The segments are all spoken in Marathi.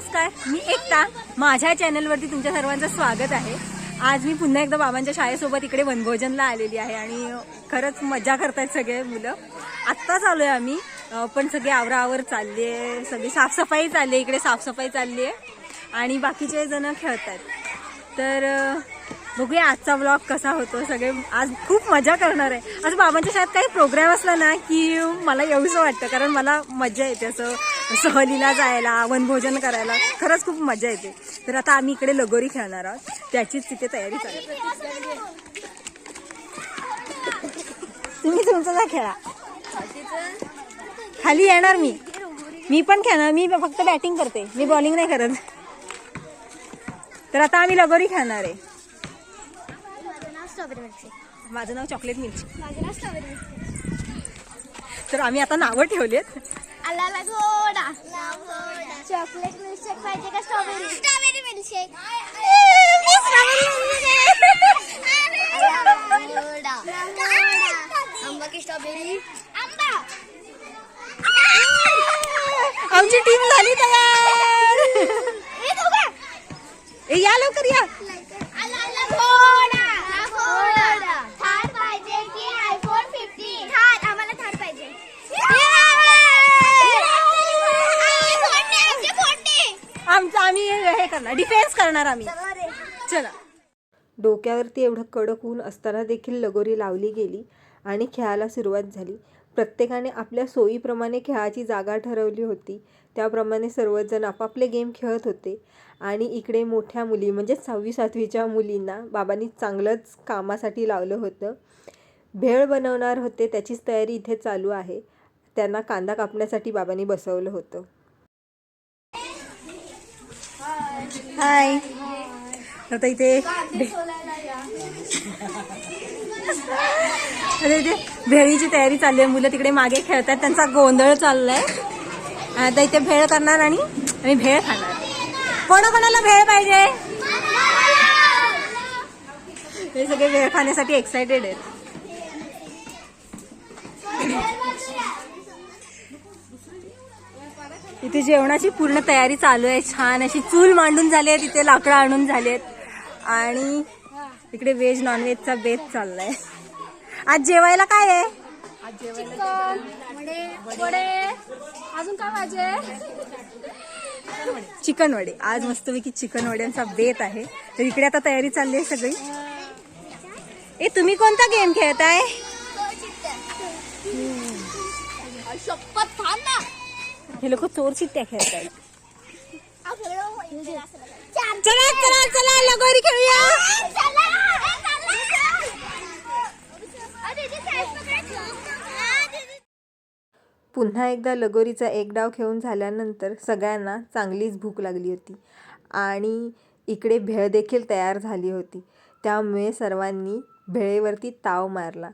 नमस्कार मी एकता. माझ्या चॅनलवरती तुमच्या सर्वांचं स्वागत आहे. आज मी पुन्हा एकदा बाबांच्या शाळेसोबत इकडे वनभोजनला आलेली आहे आणि खरंच मजा करतायत सगळे मुलं. आत्ताच आलो आहे आम्ही पण सगळे आवरावर चालली आहे सगळी साफसफाई चालली आहे इकडे साफसफाई चालली आहे आणि बाकीचे जण खेळतात तर बघूया आजचा ब्लॉग कसा होतो. सगळे आज खूप मजा करणार आहे. असं बाबांच्या शाळेत काही प्रोग्राम असला ना की मला येऊसं वाटतं कारण मला मजा येते असं. सहलीला जायला वनभोजन करायला खरंच खूप मजा येते. तर आता आम्ही इकडे लगोरी खेळणार आहोत. त्याचीच तिथे तयारी चालू आहे. तुम्ही तुमचं जा खेळा. खाली येणार मी. मी पण खेळणार. मी फक्त बॅटिंग करते. मी बॉलिंग नाही करत. तर आता आम्ही लगोरी खेळणार आहे. स्ट्रॉबेरी माझं नाव चॉकलेट मिरची माझं नाव स्ट्रॉबेरी तर आम्ही आता नावं ठेवलेत. आला गोडा. चॉकलेट मिल्कशेक पाहिजे का स्ट्रॉबेरी स्ट्रॉबेरी मिल्कशेक आंबा की स्ट्रॉबेरी आंबा. आमची टीम झाली तयार. ए या लवकर या थार पाहिजे की आयफोन फिफ्टीन थार आम्हाला थार पाहिजे आमचं आम्ही हे करणार डिफेन्स करणार आम्ही. चला. डोक्यावरती एवढं कडक ऊन असताना देखील लगोरी लावली गेली आणि खेळायला सुरुवात झाली. प्रत्येकाने आपल्या सोयीप्रमाणे खेळाची जागा ठरवली होती. त्याप्रमाणे सर्वजण आपापले गेम खेळत होते. आणि इकडे मोठ्या मुली म्हणजे सहावी सातवीच्या मुलींना बाबांनी चांगलंच कामासाठी लावलं होतं. भेळ बनवणार होते त्याचीच तयारी इथे चालू आहे. त्यांना कांदा कापण्यासाठी बाबांनी बसवलं होतं. हाय आता इथे अरे इथे भेळीची तयारी चालली आहे. मुलं तिकडे मागे खेळतात त्यांचा गोंधळ चाललाय. आता इथे भेळ करणार आणि आम्ही भेळ खाणार. कोणाकोणाला भेळ पाहिजे? हे सगळे भेळ खाण्यासाठी एक्साइटेड आहेत. इथे जेवणाची पूर्ण तयारी चालू आहे. छान अशी चूल मांडून झाली आहे तिथे लाकडं आणून झालेत आणि इकडे व्हेज नॉनव्हेजचा बेत चाललाय. आज जेवायला काय आहे? अजून काय पाहिजे चिकन वडे. आज मस्तपैकी चिकन वड्यांचा बेत आहे. तर इकडे आता तयारी चालली आहे सगळी. ए तुम्ही कोणता गेम खेळताय? शपथ थांब ना. हे लोक चोर चिट्ट्या चला चला चला लगोरी खेळूया. पुन्हा एकदा लगोरीचा एक डाव खेळून झाल्यानंतर सगळ्यांना चांगलीच भूक लागली होती. आणि इकडे भेळ देखील तयार झाली होती. त्यामुळे सर्वांनी भेळेवरती ताव मारला.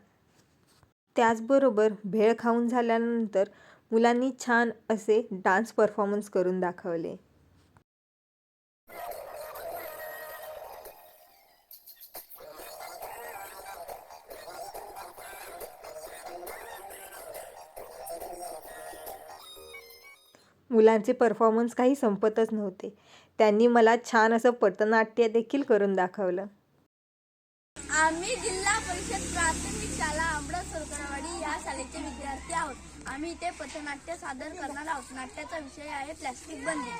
त्याचबरोबर भेळ खाऊन झाल्यानंतर मुलांनी छान असे डान्स परफॉर्मन्स करून दाखवले. मुलांचे परफॉर्मन्स काही संपतच नव्हते. त्यांनी मला छान असं पथनाट्य देखील करून दाखवलं. आम्ही जिल्हा परिषद प्राथमिक शाळा शाळेचे विद्यार्थी आहोत. आम्ही इथे पथनाट्य सादर करणार आहोत. नाट्याचा विषय आहे प्लॅस्टिक बंदी.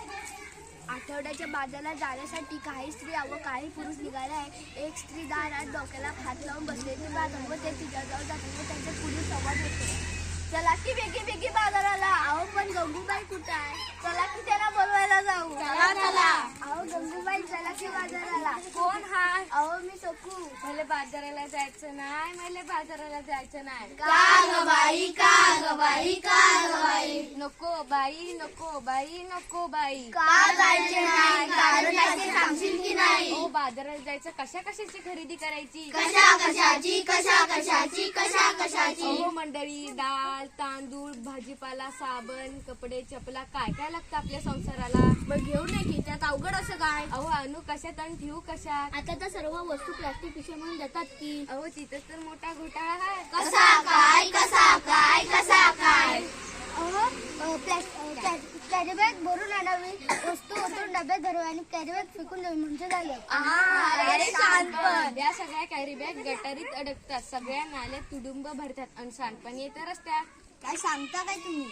आठवड्याच्या बाजाराला जाण्यासाठी काही स्त्रिया व काही पुरुष निघाले आहे एक स्त्री दारात डोक्याला हात लावून बसलेली बाजार व ते तिच्याजवळ जातात व त्यांचे पुढील संवाद होतो. चला की बेगी बेगी बाजाराला. आहो पण गंगूबाई कुठं आहे? चला की त्यांना बोलवायला जाऊ चला चला अहो गंगूबाई चला की बाजाराला कोण हाय अहो मी सकू मला बाजाराला जायचं नाही मला बाजाराला जायचं नाही. का ग बाई? का ग बाई? का ग बाई? नको बाई नको बाई नको बाई. का जायचे नाही? कारण असे सांगशील बाजाराला जायचं? कशा कशाची खरेदी करायची? कशा कशाची कशा कशाची कशा कशाची? अहो मंडळी डाळ तांदूळ भाजीपाला साबण कपडे चपला काय काय लागतं आपल्या संसाराला? मग घेऊन नाही की त्यात अवघड असं काय? अहो आणू कशात आणि ठेवू कशात? आता तर सर्व वस्तू प्लास्टिक म्हणून देतात की. अहो तिथं तर मोठा घोटाळा आहे. कसा काय कसा काय कसा काय? कॅरी बॅग भरून आणावी. वस्तू ओतून डब्यात धरावी आणि कॅरी बॅग फेकून द्यावी म्हणजे झालं. या सगळ्या कॅरी बॅग गटारीत अडकतात. सगळ्या नाल्यात तुडुंब भरतात आणि सांडपाणी येतं रस्त्यात. काय सांगता काय तुम्ही?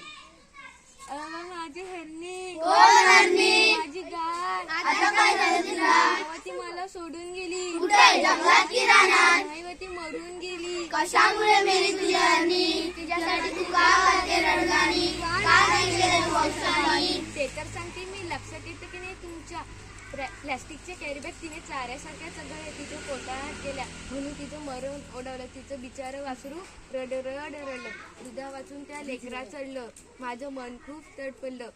माझी हरणी. माझी गाय. तेव्हा ती मला सोडून गेली. नाही व ती मरून गेली. कशामुळे मेली तुझी हरणी? तिच्यासाठी तू का करते रडगाणी का नाही केलं ते तर सांगते मी लक्षात येतं की नाही तुमच्या प्लॅ- प्लॅस्टिकच्या कॅरीबॅग तिने चाऱ्यासारख्या सगळ्या तिच्या पोटात केल्या म्हणून तिचं मरण ओढवलं तिचं बिचारं वासरू रड रड रडलं दुधा वाचून त्या लेकरा चढलं. माझं मन खूप तडपडलं.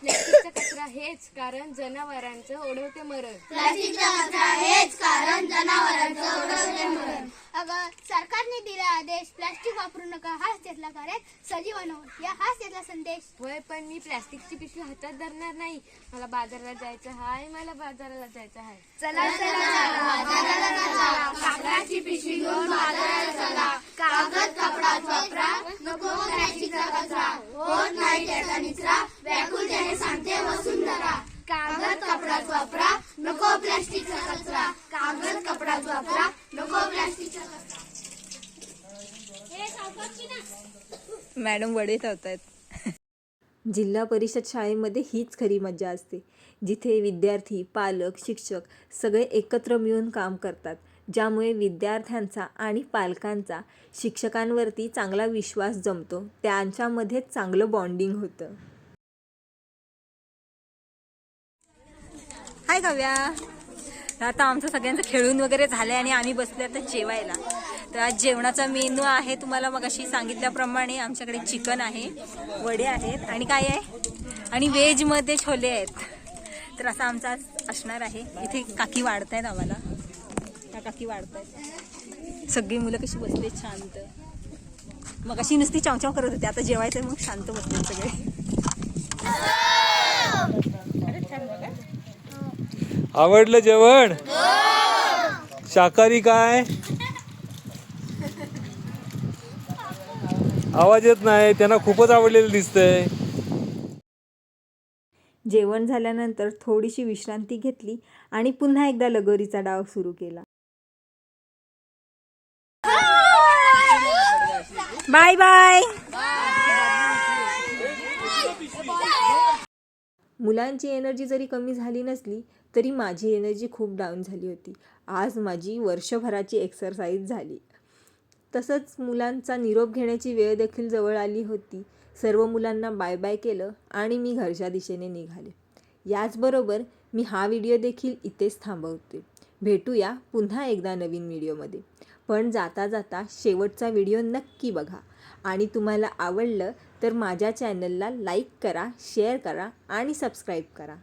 प्लॅस्टिकचा कचरा हेच कारण जनावरांचं ओढवते मरण. प्लास्टिकचा कचरा हेच कारण जनावरांचं ओढवते मरण. अगं सरकारने दिला आदेश प्लास्टिक वापरू नका हाच त्यातला कार्य सजीवानो या हाच त्यातला संदेश. होय पण मी प्लॅस्टिकची पिशवी हातात धरणार नाही. मला बाजाराला जायचं हाय मला बाजाराला जायचं हाय. चला चला बाजाराला चला कागदाची पिशवी घेऊन बाजाराला चला. कागद कपडा वापरा नको प्लास्टिकचा कचरा. होत नाही त्याचा निचरा. प्लास्टिकचा कचरा कागद कपडाच वापरा नको प्लास्टिकचा कचरा. मॅडम वडे ठेवतायत जिल्हा परिषद शाळेमध्ये हीच खरी मजा असते. जिथे विद्यार्थी पालक शिक्षक सगळे एकत्र मिळून काम करतात ज्यामुळे विद्यार्थ्यांचा आणि पालकांचा शिक्षकांवरती चांगला विश्वास जमतो. त्यांच्यामध्येच चांगलं बॉन्डिंग होतं. हाय काव्या. आता आमचं सगळ्यांचं खेळून वगैरे झालंय आणि आम्ही बसले आता जेवायला. तर आज जेवणाचा मेनू आहे तुम्हाला मग अशी सांगितल्याप्रमाणे आमच्याकडे चिकन आहे वडे आहेत आणि काय आहे? आणि व्हेजमध्ये छोले आहेत. तर असा आमचा आज असणार आहे. इथे काकी वाढत आहेत आम्हाला. त्या काकी वाढत आहेत सगळी मुलं कशी बसले शांत. मग अशी नुसती चावचाव करत होती आता जेवायचं मग शांत बसले सगळे. आवडलं जेवण? शाकाहारी काय? आवाज येत नाही त्यांना खूपच आवडलेलं दिसतंय. जेवण झाल्यानंतर थोडीशी विश्रांती घेतली आणि पुन्हा एकदा लगोरीचा डाव सुरू केला. Bye bye. मुलांची एनर्जी जरी कमी झाली नसली तरी माझी एनर्जी खूप डाऊन झाली होती. आज माझी वर्षभराची एक्सरसाइज झाली. तसंच मुलांचा निरोप घेण्याची वेळ देखील जवळ आली होती. सर्व मुलांना बाय बाय केलं आणि मी घरच्या दिशेने निघाले. याचबरोबर मी हा व्हिडिओ देखील इथेच थांबवते. भेटूया पुन्हा एकदा नवीन व्हिडिओमध्ये पण जाता जाता शेवटचा व्हिडिओ नक्की बघा. आणि तुम्हाला आवडलं तर माझ्या चॅनलला लाईक करा शेअर करा आणि सबस्क्राईब करा.